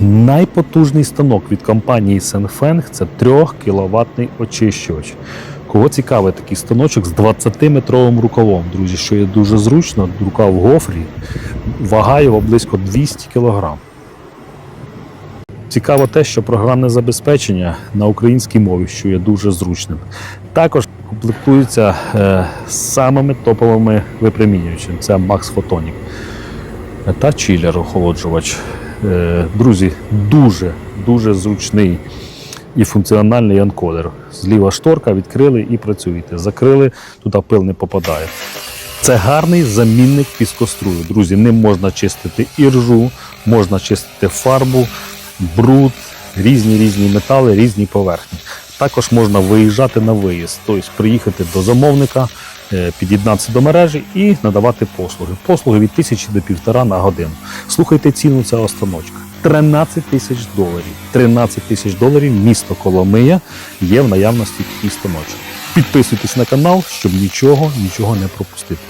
Найпотужний станок від компанії Senfeng – це 3 кВт очищувач. Кого цікавий такий станочок з 20-метровим рукавом, друзі, що є дуже зручно, рукав гофрі, вага його близько 200 кг. Цікаво те, що програмне забезпечення на українській мові, що є дуже зручним. Також комплектується е, самими топовими випромінювачами. Це Max Photonic та чилер охолоджувач. Е, Друзі, дуже дуже зручний і функціональний анкодер. Зліва шторка, відкрили і працюєте. Закрили, туди пил не попадає. Це гарний замінник піскострую. Друзі, ним можна чистити іржу, можна чистити фарбу, бруд, різні різні метали, різні поверхні. Також можна виїжджати на виїзд, тобто приїхати до замовника, е, під'єднатися до мережі і надавати послуги. Послуги від тисячі до півтора на годину. Слухайте ціну цього станочка. 13 тисяч доларів. 13 тисяч доларів місто Коломия є в наявності такий станочок. Підписуйтесь на канал, щоб нічого, нічого не пропустити.